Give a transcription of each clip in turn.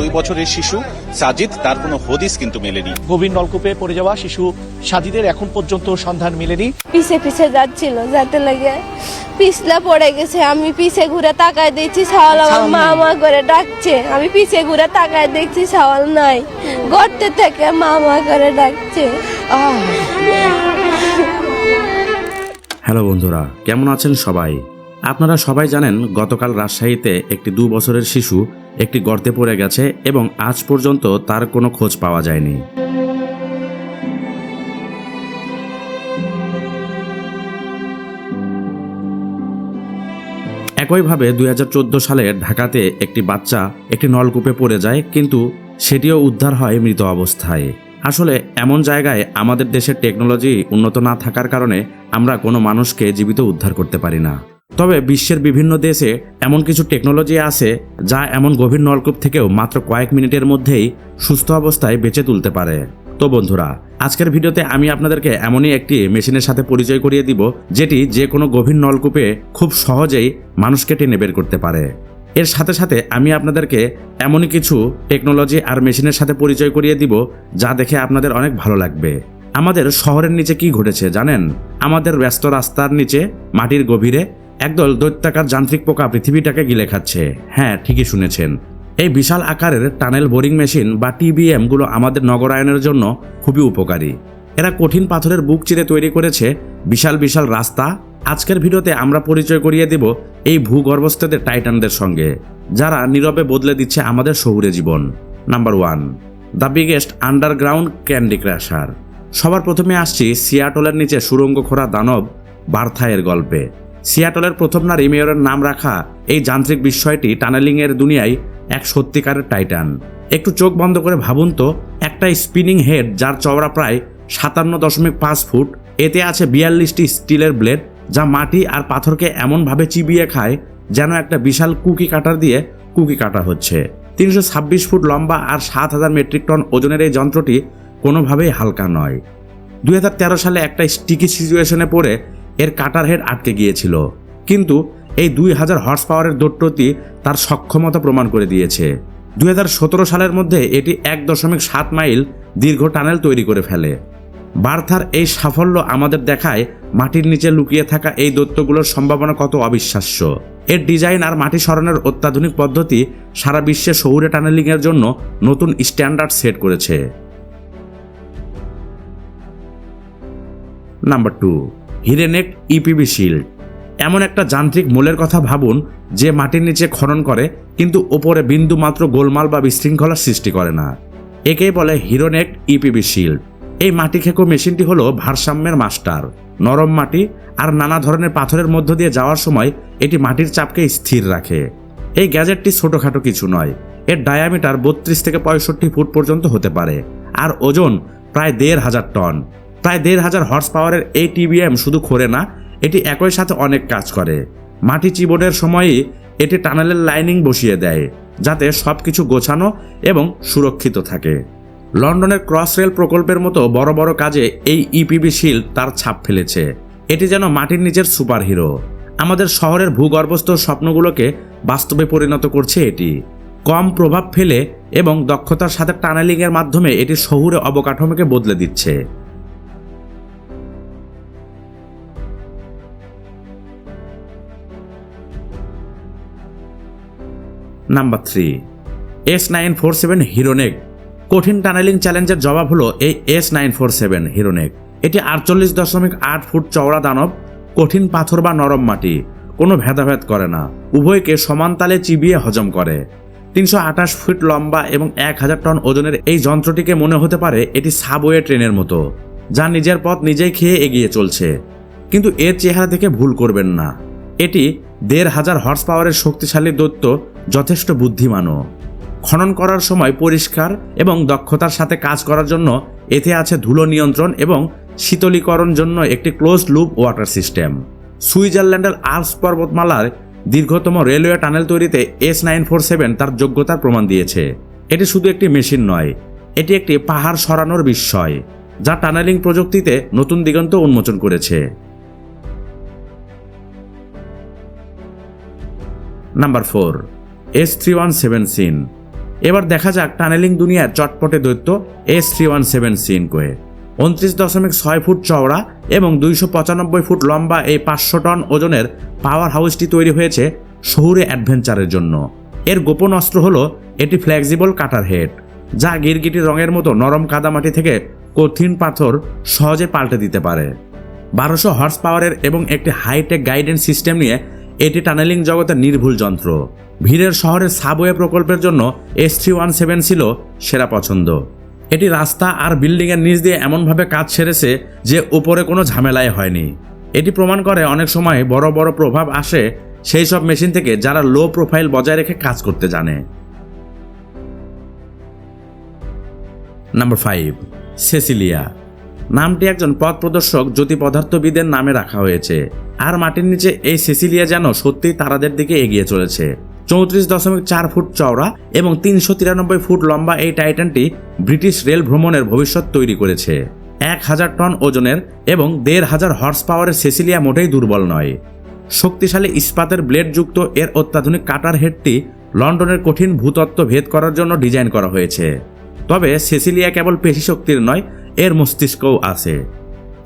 দুই বছরের শিশু সাজিদ তার কোনো হদিস কিন্তু মেলেনি। গভীর নলকূপে পড়ে যাওয়া শিশু সাজিদের এখন পর্যন্ত সন্ধান মেলেনি। পিছে পিছে যাচ্ছিল যাতে লাগে পিছলা পড়ে গেছে। আমি পিছে ঘুরে তাকায় দেখছি সাওয়াল আমার মা মা করে ডাকছে। আমি পিছে ঘুরে তাকায় দেখছি সাওয়াল নাই। গর্তে থেকে মা মা করে ডাকছে। হ্যালো বন্ধুরা কেমন আছেন সবাই? আপনারা সবাই জানেন গতকাল রাজশাহীতে একটি দু বছরের শিশু একটি গর্তে পড়ে গেছে এবং আজ পর্যন্ত তার কোনো খোঁজ পাওয়া যায়নি। একইভাবে দুই হাজার চোদ্দ সালে ঢাকাতে একটি বাচ্চা একটি নলকূপে পড়ে যায়, কিন্তু সেটিও উদ্ধার হয় মৃত অবস্থায়। আসলে এমন জায়গায় আমাদের দেশের টেকনোলজি উন্নত না থাকার কারণে আমরা কোনো মানুষকে জীবিত উদ্ধার করতে পারি না। তবে বিশ্বের বিভিন্ন দেশে এমন কিছু টেকনোলজি আছে যা এমন গভীর নলকূপ থেকেও মাত্র কয়েক মিনিটের মধ্যেই সুস্থ অবস্থায় বেঁচে তুলতে পারে। তো বন্ধুরা, আজকের ভিডিওতে আমি আপনাদেরকে এমনই একটি মেশিনের সাথে পরিচয় করিয়ে দিব, যেটি যে কোনো গভীর নলকূপে খুব সহজেই মানুষকে টেনে বের করতে পারে। এর সাথে সাথে আমি আপনাদেরকে এমনই কিছু টেকনোলজি আর মেশিনের সাথে পরিচয় করিয়ে দিব, যা দেখে আপনাদের অনেক ভালো লাগবে। আমাদের শহরের নিচে কি ঘটেছে জানেন? আমাদের ব্যস্ত রাস্তার নিচে, মাটির গভীরে একদল দৈত্যাকার যান্ত্রিক পোকা পৃথিবীটাকে গিলে খাচ্ছে। হ্যাঁ ঠিকই শুনেছেন। এই বিশাল আকারের টানেল বোরিং মেশিন বা টিবিএমগুলো আমাদের নগরায়নের জন্য খুবই উপকারী। এরা কঠিন পাথরের বুক চিরে তৈরি করেছে বিশাল বিশাল রাস্তা। আজকের ভিডিওতে আমরা পরিচয় করিয়ে দেব এই ভূগর্ভস্থদের টাইটানদের সঙ্গে, যারা নীরবে বদলে দিচ্ছে আমাদের শহুরে জীবন। Number one, the biggest underground candy crusher সবার প্রথমে আসছি সিয়াটলের নিচে সুরঙ্গ খোরা দানব বার্থায়ের গল্পে। সিয়াটলের প্রথম নারী মেয়রের নাম রাখা এই যান্ত্রিক বিস্ময়টি টানেলিংয়ের দুনিয়ায় এক সত্যিকারের টাইটান। একটু চোখ বন্ধ করে ভাবুন তো, একটা স্পিনিং হেড যার চওড়া প্রায় সাতান্ন দশমিক পাঁচ ফুট, এতে আছে বিয়াল্লিশটি স্টিলের ব্লেড যা মাটি আর পাথরকে এমনভাবে চিবিয়ে খায় যেন একটা বিশাল কুকি কাটার দিয়ে কুকি কাটা হচ্ছে। তিনশো ছাব্বিশ ফুট লম্বা আর সাত হাজার মেট্রিক টন ওজনের এই যন্ত্রটি কোনোভাবেই হালকা নয়। দুই সালে একটা স্টিকি সিচুয়েশনে পড়ে এর কাটার হেড আটকে গিয়েছিল। কিন্তু এই দুই হাজার হর্স পাওয়ারের দৈত্যটি তার সক্ষমতা প্রমাণ করে দিয়েছে। দুই হাজার সতেরো সালের মধ্যে এটি এক দশমিক সাত মাইল দীর্ঘ টানেল তৈরি করে ফেলে। বার্থার এই সাফল্য আমাদের দেখায় মাটির নিচে লুকিয়ে থাকা এই দৈত্যগুলোর সম্ভাবনা কত অবিশ্বাস্য। এর ডিজাইন আর মাটি সরানোর অত্যাধুনিক পদ্ধতি সারা বিশ্বে শহুরে টানেলিংয়ের জন্য নতুন স্ট্যান্ডার্ড সেট করেছে। Number two Herrenknecht EPB shield. এমন একটা যান্ত্রিক মূলের কথা ভাবুন যে মাটির নিচে খনন করে, কিন্তু ওপরে বিন্দু মাত্র গোলমাল বা বিশৃঙ্খলার সৃষ্টি করে না। একেই বলে হিরোনেক ইপিবি শিল্ড। এই মাটি খেকো মেশিনটি হলো ভারসাম্যের মাস্টার। নরম মাটি আর নানা ধরনের পাথরের মধ্য দিয়ে যাওয়ার সময় এটি মাটির চাপকে স্থির রাখে। এই গ্যাজেটটি ছোটোখাটো কিছু নয়, এর ডায়ামিটার বত্রিশ থেকে পঁয়ষট্টি ফুট পর্যন্ত হতে পারে, আর ওজন প্রায় দেড় হাজার টন। প্রায় দেড় হাজার হর্স পাওয়ারের এই টিবিএম শুধু খোরে না, এটি একই সাথে অনেক কাজ করে। মাটি চিবনের সময়ই এটি টানেলের লাইনিং বসিয়ে দেয়, যাতে সব কিছু গোছানো এবং সুরক্ষিত থাকে। লন্ডনের ক্রস রেল প্রকল্পের মতো বড় বড় কাজে এই ইপিবি শিল্ড তার ছাপ ফেলেছে। এটি যেন মাটির নিচের সুপারহিরো আমাদের শহরের ভূগর্ভস্থ স্বপ্নগুলোকে বাস্তবে পরিণত করছে এটি। কম প্রভাব ফেলে এবং দক্ষতার সাথে টানেলিংয়ের মাধ্যমে এটি শহুরে অবকাঠামোকে বদলে দিচ্ছে। Number three. S nine four seven Herrenknecht. কঠিন টানেলিং চ্যালেঞ্জের জবাব হলো এই S nine four seven Herrenknecht. এটি আটচল্লিশ দশমিক আট ফুট চওড়া দানব, কঠিন পাথর বা নরম মাটি, কোনো ভেদাভেদ করে না। উভয়কে সমান তালে চিবিয়ে হজম করে। তিনশো আঠাশ ফুট লম্বা এবং এক হাজার টন ওজনের এই যন্ত্রটিকে মনে হতে পারে এটি সাবওয়ে ট্রেনের মতো, যা নিজের পথ নিজেই খেয়ে এগিয়ে চলছে। কিন্তু এর চেহারা দেখে ভুল করবেন না। এটি দেড় হাজার হর্স পাওয়ারের শক্তিশালী দৈত্য যথেষ্ট বুদ্ধিমানও। খনন করার সময় পরিষ্কার এবং দক্ষতার সাথে কাজ করার জন্য এতে আছে ধুলো নিয়ন্ত্রণ এবং শীতলীকরণ জন্য একটি ক্লোজ লুপ ওয়াটার সিস্টেম। সুইজারল্যান্ডের আলস পর্বতমালার দীর্ঘতম রেলওয়ে টানেল তৈরিতে এস নাইন ফোর সেভেন তার যোগ্যতার প্রমাণ দিয়েছে। এটি শুধু একটি মেশিন নয়, এটি একটি পাহাড় সরানোর বিস্ময়, যা টানেলিং প্রযুক্তিতে নতুন দিগন্ত উন্মোচন করেছে। Number four S three one seven scene এবার দেখা যাক টানেলিং দুনিয়ার চটপটে দৈত্য এস থ্রি ওয়ান সেভেন সিনকোয়ে উনত্রিশ দশমিক ছয় ফুট চওড়া এবং দুইশো পঁচানব্বই ফুট লম্বা এই পাঁচশো টন ওজনের পাওয়ার হাউসটি তৈরি হয়েছে শহুরে অ্যাডভেঞ্চারের জন্য। এর গোপন অস্ত্র হলো এটি ফ্লেক্সিবল কাটার হেড যা গিরগিটি রঙের মতো নরম কাদামাটি থেকে কঠিন পাথর সহজে পাল্টে দিতে পারে। বারোশো হর্স পাওয়ারের এবং একটি হাইটেক গাইডেন্স সিস্টেম নিয়ে এটি টানেলিং জগতের নির্ভুল যন্ত্র। ভিড়ের শহরের সাবওয়ে প্রকল্পের জন্য এস থ্রি ওয়ান সেভেন ছিল সেরা পছন্দ। এটি রাস্তা আর বিল্ডিংয়ের নিচ দিয়ে এমনভাবে কাজ সেরেছে যে উপরে কোনো ঝামেলাই হয়নি। এটি প্রমাণ করে অনেক সময় বড় বড় প্রভাব আসে সেই সব মেশিন থেকে যারা লো প্রোফাইল বজায় রেখে কাজ করতে জানে। নাম্বার ফাইভ সেসিলিয়া নামটি একজন পথ প্রদর্শক জ্যোতি পদার্থবিদের নামে রাখা হয়েছে। আর মাটির নিচে এই সেসিলিয়া যেন সত্যিই তারাদের দিকে এগিয়ে চলেছে। চৌত্রিশ দশমিক চার ফুট চওড়া এবং তিনশো তিরানব্বই ফুট লম্বা এই টাইটানটি ব্রিটিশ রেল ভ্রমণের ভবিষ্যৎ তৈরি করেছে। এক হাজার টন ওজনের এবং দেড় হাজার হর্স পাওয়ারের সেসিলিয়া মোটেই দুর্বল নয়। শক্তিশালী ইস্পাতের ব্লেডযুক্ত এর অত্যাধুনিক কাটার হেডটি লন্ডনের কঠিন ভূতত্ত্ব ভেদ করার জন্য ডিজাইন করা হয়েছে। তবে সেসিলিয়া কেবল পেশি শক্তির নয় এর মস্তিষ্কও আছে।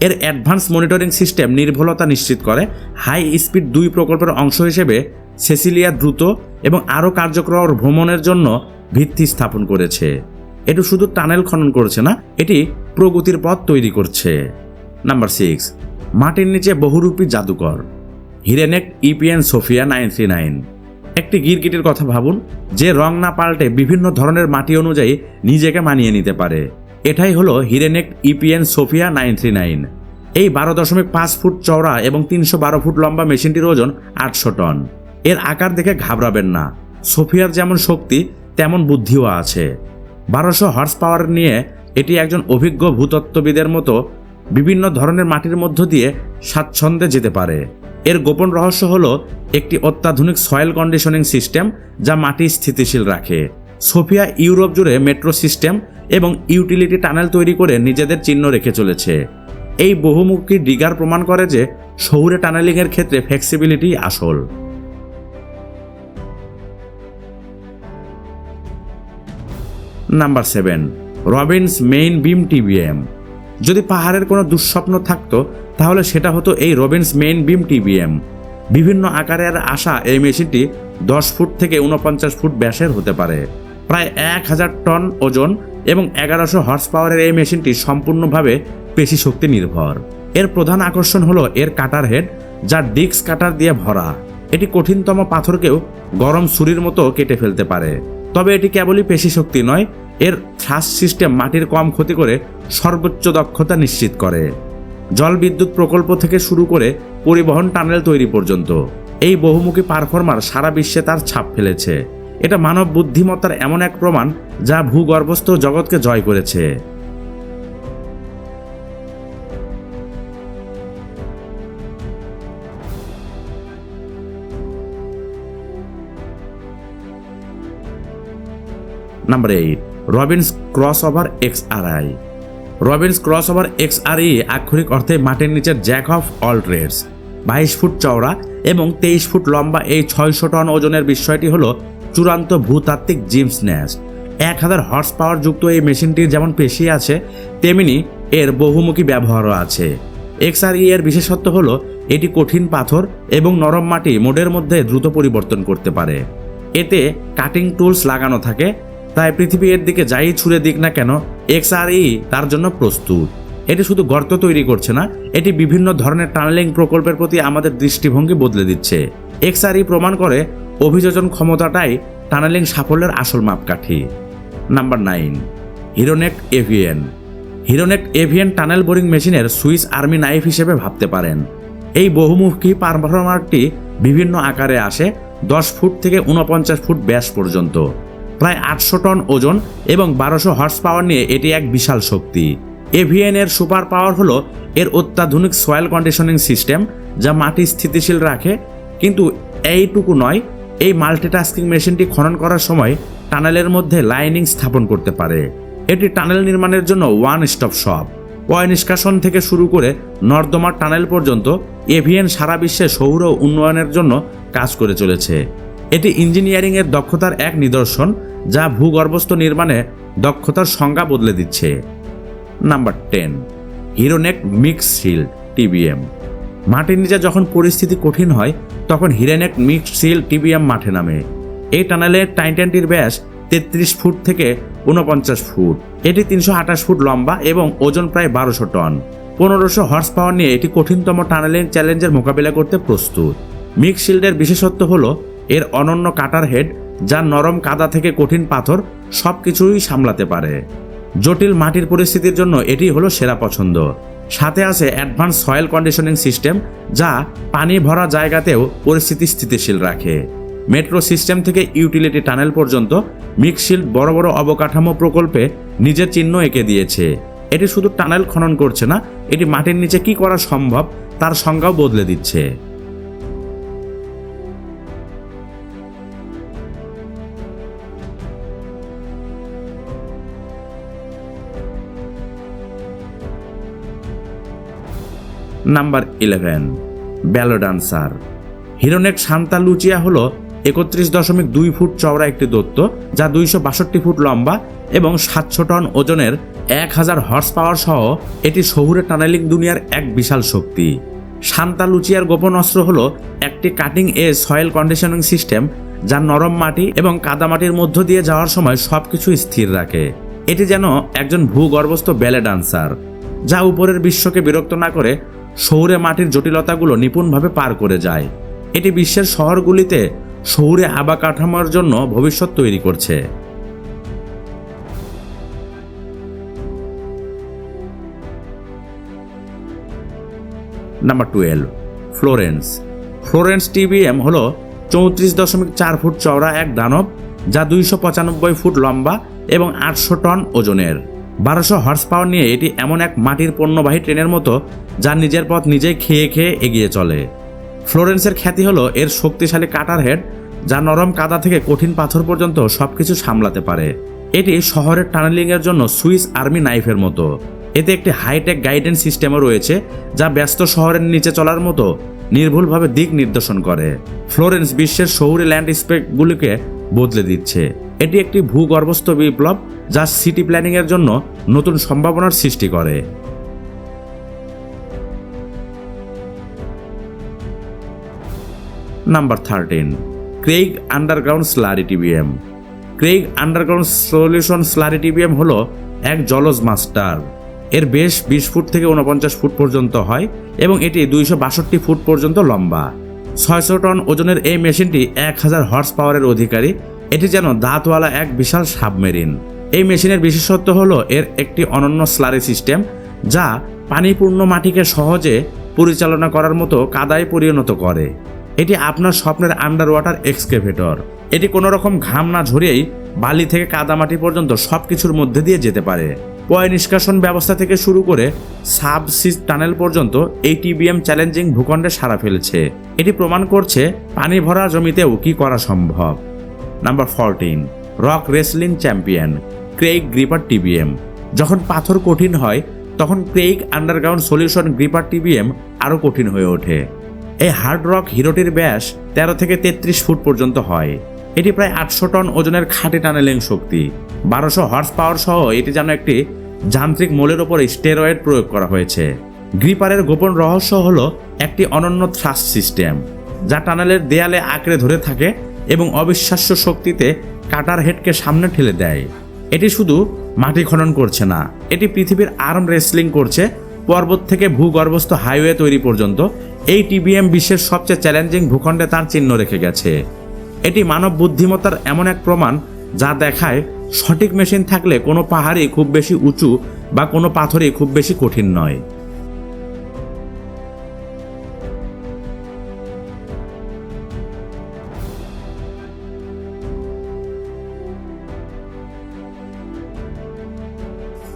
এর অ্যাডভান্স মনিটরিং সিস্টেম নির্ভুলতা নিশ্চিত করে। হাই স্পিড দুই প্রকল্পের অংশ হিসেবে সেসিলিয়া দ্রুত এবং আরও কার্যকর ভ্রমণের জন্য ভিত্তি স্থাপন করেছে। এটি শুধু টানেল খনন করছে না, এটি প্রগতির পথ তৈরি করছে। নাম্বার সিক্স, মাটির নিচে বহুরূপী জাদুকর Herrenknecht EPN Sophia nine three nine. একটি গিরগিটির কথা ভাবুন, যে রং না পাল্টে বিভিন্ন ধরনের মাটি অনুযায়ী নিজেকে মানিয়ে নিতে পারে। এটাই হলো Herrenknecht EPN Sophia nine three nine. এই বারো দশমিক পাঁচ ফুট চওড়া এবং তিনশো বারো ফুট লম্বা মেশিনটির ওজন আটশো টন। এর আকার দেখে ঘাবড়াবেন না। সোফিয়ার যেমন শক্তি, তেমন বুদ্ধিও আছে। বারোশো হর্স পাওয়ার নিয়ে এটি একজন অভিজ্ঞ ভূতত্ত্ববিদের মতো বিভিন্ন ধরনের মাটির মধ্য দিয়ে স্বাচ্ছন্দ্যে যেতে পারে। এর গোপন রহস্য হলো একটি অত্যাধুনিক সয়েল কন্ডিশনিং সিস্টেম যা মাটি স্থিতিশীল রাখে। সোফিয়া ইউরোপ জুড়ে মেট্রো সিস্টেম এবং ইউটিলিটি টানেল তৈরি করে নিজেদের চিহ্ন রেখে চলেছে। এই বহুমুখী ডিগার প্রমাণ করে যে শহুরে টানেলিংয়ের ক্ষেত্রে ফ্লেক্সিবিলিটি আসল। Number seven, Robbins main beam TBM যদি পাহাড়ের কোনো দুঃস্বপ্ন থাকতো, তাহলে সেটা হতো এই রবিনস মেইন বিম টিবিএম বিভিন্ন আকারের আসা এই মেশিনটি দশ ফুট থেকে উনপঞ্চাশ ফুট ব্যাসের হতে পারে। প্রায় এক হাজার টন ওজন এবং এগারোশো হর্স পাওয়ারের এই মেশিনটি সম্পূর্ণভাবে পেশি শক্তি নির্ভর। এর প্রধান আকর্ষণ হলো এর কাটার হেড যা ডিক্স কাটার দিয়ে ভরা। এটি কঠিনতম পাথরকেও গরম ছুরির মতো কেটে ফেলতে পারে। তবে এটি কেবলই পেশি শক্তি নয়, এর থ্রাস সিস্টেম মাটির কম ক্ষতি করে সর্বোচ্চ দক্ষতা নিশ্চিত করে। জল বিদ্যুৎ প্রকল্প থেকে শুরু করে পরিবহন টানেল তৈরি পর্যন্ত। এই বহুমুখী পারফর্মার সারা বিশ্বে তার ছাপ ফেলেছে। এটা মানব বুদ্ধিমত্তার এমন এক প্রমাণ যা ভূগর্ভস্থ জগৎকে জয় করেছে। Number eight Robbins cross over X R I Robbins cross over X R E আক্ষরিক অর্থে মাটির নিচের জ্যাক অফ অল ট্রেডস বাইশ ফুট চওড়া এবং তেইশ ফুট লম্বা এই ছয়শো টন ওজনের বিষয়টি হলো চূড়ান্ত ভূতাত্ত্বিক জিমস ন্যাস এক হাজার হর্স পাওয়ার যুক্ত এই মেশিনটির যেমন পেশি আছে, তেমনি এর বহুমুখী ব্যবহারও আছে। এক্সআরই এর বিশেষত্ব হলো, এটি কঠিন পাথর এবং নরম মাটি মোডের মধ্যে দ্রুত পরিবর্তন করতে পারে। এতে কাটিং টুলস লাগানো থাকে, তাই পৃথিবী এর দিকে যাই ছুড়ে দিক না কেন এক্সআরই তার জন্য প্রস্তুত। এটি শুধু গর্ত তৈরি করছে না, এটি বিভিন্ন ধরনের টানেলিং প্রকল্পের প্রতি আমাদের দৃষ্টিভঙ্গি বদলে দিচ্ছে। এক্সআরই প্রমাণ করে অভিযোজন ক্ষমতাটাই টানেলিং সাফল্যের আসল মাপকাঠি। Number nine Herrenknecht AVN Herrenknecht AVN tunnel boring মেশিনের সুইস আর্মি নাইফ হিসেবে ভাবতে পারেন। এই বহুমুখী পারফরমারটি বিভিন্ন আকারে আসে দশ ফুট থেকে উনপঞ্চাশ ফুট ব্যাস পর্যন্ত। প্রায় আটশো টন ওজন এবং বারোশো হর্স পাওয়ার নিয়ে এটি এক বিশাল শক্তি। এভিএন এর সুপার পাওয়ার হলো এর অত্যাধুনিক সয়েল কন্ডিশনিং সিস্টেম যা মাটি স্থিতিশীল রাখে, কিন্তু এইটুকু নয় এই মাল্টিটাস্কিং মেশিনটি খনন করার সময় টানেলের মধ্যে লাইনিং স্থাপন করতে পারে। এটি টানেল নির্মাণের জন্য ওয়ান স্টপ শপ পয় নিষ্কাশন থেকে শুরু করে নর্দমার টানেল পর্যন্ত এভিএন সারা বিশ্বে সৌর উন্নয়নের জন্য কাজ করে চলেছে। এটি ইঞ্জিনিয়ারিংয়ের দক্ষতার এক নিদর্শন, যা ভূগর্ভস্থ নির্মাণে দক্ষতার সংজ্ঞা বদলে দিচ্ছে। Number ten Herrenknecht mix shield TBM মাটির নিচে যখন পরিস্থিতি কঠিন হয়, তখন হিরেনেক মিক্স শিল টিবিএম মাঠে নামে। এই টানেলের টাইটানটির ব্যাস তেত্রিশ ফুট থেকে উনপঞ্চাশ ফুট। এটি তিনশো আঠাশ ফুট লম্বা এবং ওজন প্রায় বারোশো টন। পনেরোশো হর্স পাওয়ার নিয়ে এটি কঠিনতম টানেলিং চ্যালেঞ্জের মোকাবিলা করতে প্রস্তুত। মিক্স শিল্ডের বিশেষত্ব হল, এর অনন্য কাটার হেড, যা নরম কাদা থেকে কঠিন পাথর সব কিছুই সামলাতে পারে। জটিল মাটির পরিস্থিতির জন্য এটি হলো সেরা পছন্দ। সাথে আছে অ্যাডভান্স সয়েল কন্ডিশনিং সিস্টেম যা পানি ভরা জায়গাতেও পরিস্থিতি স্থিতিশীল রাখে। মেট্রো সিস্টেম থেকে ইউটিলিটি টানেল পর্যন্ত মিক্সশিল্ড বড় বড় অবকাঠামো প্রকল্পে নিজের চিহ্ন এঁকে দিয়েছে। এটি শুধু টানেল খনন করছে না, এটি মাটির নিচে কি করা সম্ভব তার সংজ্ঞাও বদলে দিচ্ছে। Number eleven, ballet dancer. Herrenknecht Santa Lucia হল একত্রিশ দশমিক দুই ফুট চওড়া একটি দত্ত যা দুইশো বাষট্টি ফুট লম্বা এবং সাতশো টন ওজনের এক হাজার হর্স পাওয়ার সহ এটি শহুরে টানেলিং দুনিয়ার এক বিশাল শক্তি। শান্তা লুচিয়ার গোপন অস্ত্র হল একটি কাটিং এ সয়েল কন্ডিশনিং সিস্টেম যা নরম মাটি এবং কাদামাটির মধ্য দিয়ে যাওয়ার সময় সব কিছু স্থির রাখে। এটি যেন একজন ভূগর্ভস্থ ব্যালে ডান্সার, যা উপরের বিশ্বকে বিরক্ত না করে শহুরে মাটির জটিলতাগুলো নিপুণভাবে পার করে যায়। এটি বিশ্বের শহরগুলিতে শহুরে আবা কাঠামোর জন্য ভবিষ্যৎ তৈরি করছে। Number twelve, Florence. Florence TBM হল চৌত্রিশ দশমিক চার ফুট চওড়া এক দানব, যা দুইশো পঁচানব্বই ফুট লম্বা এবং আটশো টন ওজনের। বারোশো হর্স পাওয়ার নিয়ে এটি এমন এক মাটির পণ্যবাহী ট্রেনের মতো যা নিজের পথ নিজেই খেয়ে খেয়ে এগিয়ে চলে। ফ্লোরেন্সের খ্যাতি হলো এর শক্তিশালী কাটার হেড, যা নরম কাদা থেকে কঠিন পাথর পর্যন্ত সবকিছু সামলাতে পারে। এটি শহরের টানেলিংয়ের জন্য সুইস আর্মি নাইফের মতো। এতে একটি হাইটেক গাইডেন্স সিস্টেমও রয়েছে, যা ব্যস্ত শহরের নিচে চলার মতো নির্ভুলভাবে দিক নির্দেশন করে। ফ্লোরেন্স বিশ্বের শহুরে ল্যান্ডস্কেপগুলিকে বদলে দিচ্ছে। এটি একটি ভূগর্ভস্থ বিপ্লব যা সিটি প্ল্যানিংয়ের জন্য নতুন সম্ভাবনার সৃষ্টি করে। Number thirteen Craig underground slurry TBM Craig underground solution slurry TBM হল এক জলজ মাস্টার। এর বেশ বিশ ফুট থেকে উনপঞ্চাশ ফুট পর্যন্ত হয় এবং এটি দুইশো বাষট্টি ফুট পর্যন্ত লম্বা। ছয়শো টন ওজনের এই মেশিনটি এক হাজার হর্স পাওয়ারের অধিকারী। এটি যেন দাঁতওয়ালা এক বিশাল সাবমেরিন। এই মেশিনের বিশেষত্ব হলো এর একটি অনন্য স্লারি সিস্টেম, যা পানিপূর্ণ মাটিকে সহজে পরিচালনা করার মতো কাদায় পরিণত করে। এটি আপনার স্বপ্নের আন্ডার ওয়াটার এক্সকেভেটর। এটি কোনো রকম ঘাম না ঝরিয়েই বালি থেকে কাদামাটি পর্যন্ত সব কিছুর মধ্যে দিয়ে যেতে পারে। পয় নিষ্কাশন ব্যবস্থা থেকে শুরু করে সাব সিজ টানেল পর্যন্ত এই টিবিএম চ্যালেঞ্জিং ভূখণ্ডে সারা ফেলেছে। এটি প্রমাণ করছে পানি ভরা জমিতেও কি করা সম্ভব। Number fourteen, rock wrestling champion. Craig gripper TBM যখন পাথর কঠিন হয়, তখন ক্রেইক আন্ডারগ্রাউন্ড সলিউশন গ্রিপার টিবিএম আরও কঠিন হয়ে ওঠে। এই হার্ড রক হিরোটির ব্যাস তেরো থেকে তেত্রিশ ফুট পর্যন্ত হয়। এটি প্রায় আটশো টন ওজনের খাঁটি টানেলিং শক্তি। বারোশো হর্স পাওয়ার সহ এটি যেন একটি যান্ত্রিক মোলের ওপর স্টেরয়েড প্রয়োগ করা হয়েছে। গ্রিপারের গোপন রহস্য হল একটি অনন্য থ্রাস্ট সিস্টেম যা টানেলের দেয়ালে আঁকড়ে ধরে থাকে এবং অবিশ্বাস্য শক্তিতে কাটার হেডকে সামনে ঠেলে দেয়। এটি শুধু মাটি খনন করছে না, এটি পৃথিবীর আর্ম রেসলিং করছে, পর্বত থেকে ভূগর্ভস্থ হাইওয়ে তৈরি পর্যন্ত। এই টিবিএম বিশ্বের সবচেয়ে চ্যালেঞ্জিং ভূখণ্ডে তার চিহ্ন রেখে গেছে। এটি মানব বুদ্ধিমত্তার এমন এক প্রমাণ যা দেখায় সঠিক মেশিন থাকলে কোনো পাহাড়ই খুব বেশি উঁচু বা কোনো পাথরই খুব বেশি কঠিন নয়।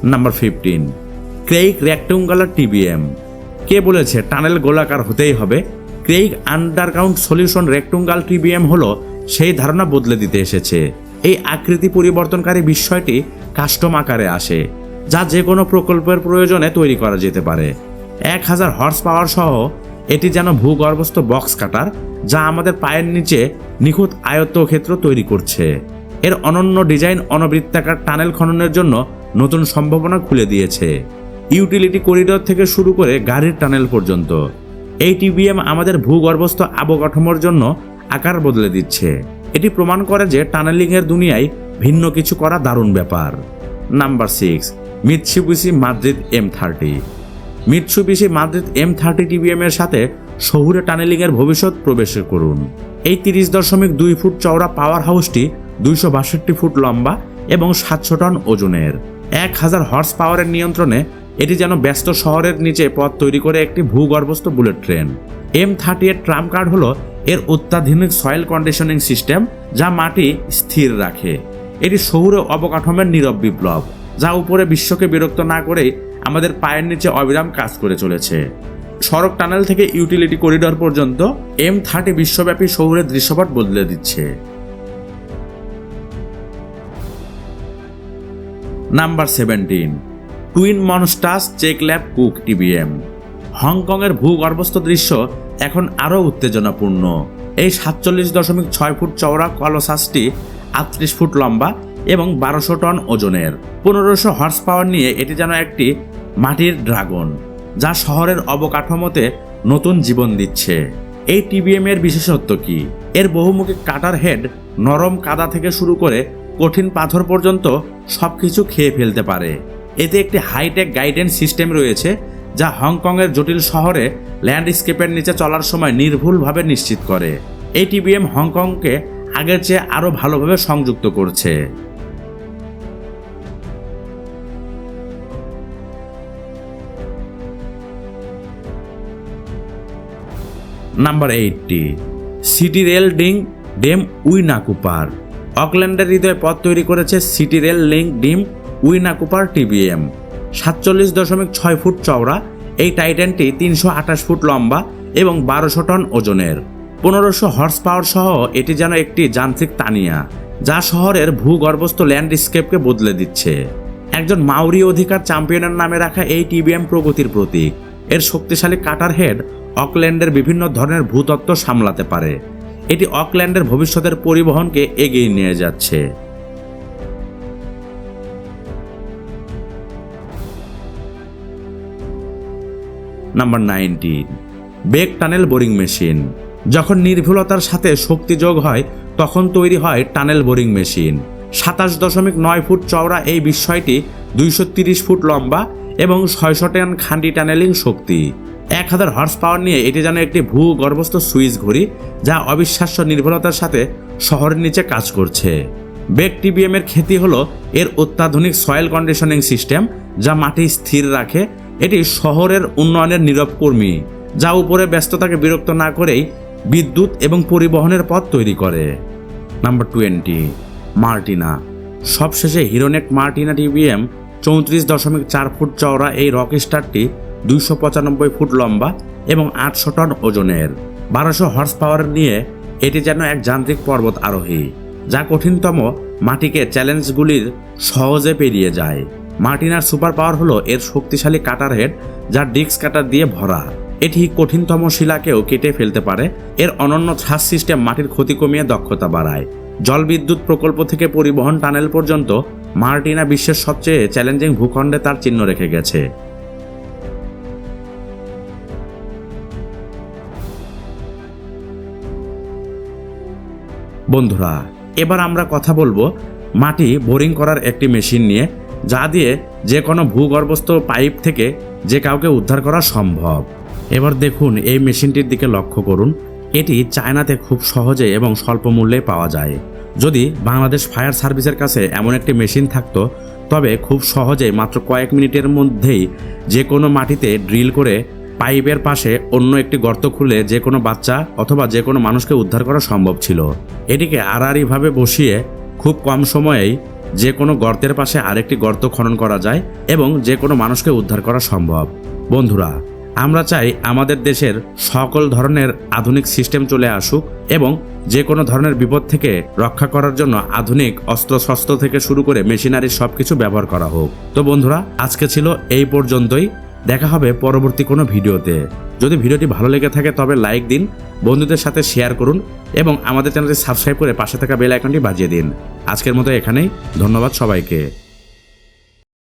নাম্বার ফিফটিন ক্রেইক রেক্টুঙ্গালার টিবিএম কে বলেছে টানেল গোলাকার হতেই হবে? ক্রেইক আন্ডারগ্রাউন্ড সলিউশন রেক্টুঙ্গাল টিবিএম হলো সেই ধারণা বদলে দিতে এসেছে। এই আকৃতি পরিবর্তনকারী বিষয়টি কাস্টম আকারে আসে, যা যে কোনো প্রকল্পের প্রয়োজনে তৈরি করা যেতে পারে। এক হাজার হর্স পাওয়ার সহ এটি যেন ভূগর্ভস্থ বক্স কাটার যা আমাদের পায়ের নিচে নিখুঁত আয়ত্তক্ষেত্র তৈরি করছে। এর অনন্য ডিজাইন অনবৃত্তাকার টানেল খননের জন্য নতুন সম্ভাবনা খুলে দিয়েছে। ইউটিলিটি করিডর থেকে শুরু করে গাড়ির টানেল পর্যন্ত। এই টিবিএম আমাদের ভূগর্ভস্থ অবকাঠামোর জন্য আকার বদলে দিচ্ছে। এটি প্রমাণ করে যে টানেলিংয়ের দুনিয়ায় ভিন্ন কিছু করা দারুণ ব্যাপার। Number six Mitsubishi Madrid M thirty. Mitsubishi Madrid M thirty TBM এর সাথে শহুরে টানেলিংয়ের ভবিষ্যৎ প্রবেশ করুন। এই তিরিশ দশমিক দুই ফুট চওড়া পাওয়ার হাউসটি দুইশো বাষট্টি ফুট লম্বা এবং সাতশো টন ওজনের। এক হাজার হর্স পাওয়ারের নিয়ন্ত্রণে এটি যেন ব্যস্ত শহরের নিচে পথ তৈরি করে একটি ভূগর্ভস্থ বুলেট ট্রেন। এম থার্টি এর ট্রাম কার্ড হলো এর অত্যাধুনিক সয়েল কন্ডিশনিং সিস্টেম যা মাটি স্থির রাখে। এটি সৌর অবকাঠামোর নীরব বিপ্লব, যা উপরে বিশ্বকে বিরক্ত না করেই আমাদের পায়ের নিচে অবিরাম কাজ করে চলেছে। সড়ক টানেল থেকে ইউটিলিটি করিডর পর্যন্ত এম থার্টি বিশ্বব্যাপী শহুরের দৃশ্যপট বদলে দিচ্ছে। Number seventeen. Twin monsters, check lab, cook, TBM. হংকংয়ের ভূগর্ভস্থ দৃশ্য এখন আরও উত্তেজনাপূর্ণ। এই সাতচল্লিশ দশমিক ছয় ফুট চওড়া কলসাসটি আটত্রিশ ফুট লম্বা এবং বারোশো টন ওজনের। পনেরোশো হর্স পাওয়ার নিয়ে এটি যেন একটি মাটির ড্রাগন, যা শহরের অবকাঠামোতে নতুন জীবন দিচ্ছে। এই টিবিএম এর বিশেষত্ব কি? এর বহুমুখী কাটার হেড নরম কাদা থেকে শুরু করে কঠিন পাথর পর্যন্ত সব কিছু খেয়ে ফেলতে পারে। এতে একটি হাইটেক গাইডেন্স সিস্টেম রয়েছে যা হংকংয়ের জটিল শহরে ল্যান্ডস্কেপের নিচে চলার সময় নির্ভুলভাবে নিশ্চিত করে। এই টিবিএম হংকংকে আগের চেয়ে আরও ভালোভাবে সংযুক্ত করছে। নাম্বার এইটটি সিটি রেল ডিং ডেম উইনাকুপার অকল্যান্ডের হৃদয়ে পথ তৈরি করেছে সিটি রেল লিঙ্ক ডিম উইনাকুপার টিবিএম সাতচল্লিশ দশমিক ছয় ফুট চওড়া, এই টাইটানটি তিনশো আঠাশ ফুট লম্বা এবং বারোশো টন ওজনের। পনেরোশো হর্স পাওয়ার সহ এটি যেন একটি যান্ত্রিক তানিয়া, যা শহরের ভূগর্ভস্থ ল্যান্ডস্কেপকে বদলে দিচ্ছে। একজন মাউরি অধিকার চ্যাম্পিয়নের নামে রাখা এই টিবিএম প্রগতির প্রতীক। এর শক্তিশালী কাটার হেড অকল্যান্ডের বিভিন্ন ধরনের ভূতত্ত্ব সামলাতে পারে। এটি অকল্যান্ডের ভবিষ্যতের পরিবহনকে এগিয়ে নিয়ে যাচ্ছে। Number nineteen Beck tunnel boring machine. যখন নির্ভুলতার সাথে শক্তি যোগ হয়, তখন তৈরি হয় টানেল বোরিং মেশিন। সাতাশ দশমিক নয় ফুট চওড়া এই বিস্ময়টি দুইশো তিরিশ ফুট লম্বা এবং ছয়শো টন খান্ডি টানেলিং শক্তি। এক হাজার হর্স পাওয়ার নিয়ে এটি যেন একটি ভূগর্ভস্থ সুইচ ঘড়ি যা অবিশ্বাস্য নির্ভরতার সাথে শহরের নিচে কাজ করছে। বেক টিবিএম এর খ্যাতি হলো এর অত্যাধুনিক সয়েল কন্ডিশনিং সিস্টেম যা মাটি স্থির রাখে। এটি শহরের উন্নয়নের নীরব কর্মী, যা উপরে ব্যস্ততাকে বিরক্ত না করেই বিদ্যুৎ এবং পরিবহনের পথ তৈরি করে। Number twenty, Martina. সবশেষে হিরোনেক মার্টিনা টিবিএম চৌত্রিশ দশমিক চার ফুট চওড়া এই রক স্টারটি দুইশো পঁচানব্বই ফুট লম্বা এবং আটশো টন ওজনের। বারোশো হর্স পাওয়ার নিয়ে এটি যেন এক যান্ত্রিক পর্বত আরোহী, যা কঠিনতম মাটিকে চ্যালেঞ্জগুলির সহজে পেরিয়ে যায়। মার্টিনার সুপার পাওয়ার হলো এর শক্তিশালী কাটার হেড, যা ডিস্ক কাটার দিয়ে ভরা। এটি কঠিনতম শিলাকেও কেটে ফেলতে পারে। এর অনন্য ছাদ সিস্টেম মাটির ক্ষতি কমিয়ে দক্ষতা বাড়ায়। জলবিদ্যুৎ প্রকল্প থেকে পরিবহন টানেল পর্যন্ত মার্টিনা বিশ্বের সবচেয়ে চ্যালেঞ্জিং ভূখণ্ডে তার চিহ্ন রেখে গেছে। বন্ধুরা, এবার আমরা কথা বলব মাটি বোরিং করার একটি মেশিন নিয়ে, যা দিয়ে যে কোনো ভূগর্ভস্থ পাইপ থেকে যে কাউকে উদ্ধার করা সম্ভব। এবার দেখুন, এই মেশিনটির দিকে লক্ষ্য করুন। এটি চায়নাতে খুব সহজে এবং স্বল্প মূল্যে পাওয়া যায়। যদি বাংলাদেশ ফায়ার সার্ভিসের কাছে এমন একটি মেশিন থাকতো, তবে খুব সহজে মাত্র কয়েক মিনিটের মধ্যেই যে কোনো মাটিতে ড্রিল করে পাইপের পাশে অন্য একটি গর্ত খুলে যে কোনো বাচ্চা অথবা যে কোনো মানুষকে উদ্ধার করা সম্ভব ছিল। এটিকে আড়াআড়িভাবে বসিয়ে খুব কম সময়েই যে কোনো গর্তের পাশে আরেকটি গর্ত খনন করা যায় এবং যে কোনো মানুষকে উদ্ধার করা সম্ভব। বন্ধুরা, আমরা চাই আমাদের দেশের সকল ধরনের আধুনিক সিস্টেম চলে আসুক এবং যে কোনো ধরনের বিপদ থেকে রক্ষা করার জন্য আধুনিক অস্ত্রশস্ত্র থেকে শুরু করে মেশিনারি সব কিছু ব্যবহার করা হোক। তো বন্ধুরা, আজকে ছিল এই পর্যন্তই। দেখা হবে পরবর্তী কোনো ভিডিওতে। যদি ভিডিওটি ভালো লেগে থাকে তবে লাইক দিন, বন্ধুদের সাথে শেয়ার করুন এবং আমাদের চ্যানেলটি সাবস্ক্রাইব করে পাশে থাকা বেল আইকনটি বাজিয়ে দিন। আজকের মতো এখানেই, ধন্যবাদ সবাইকে।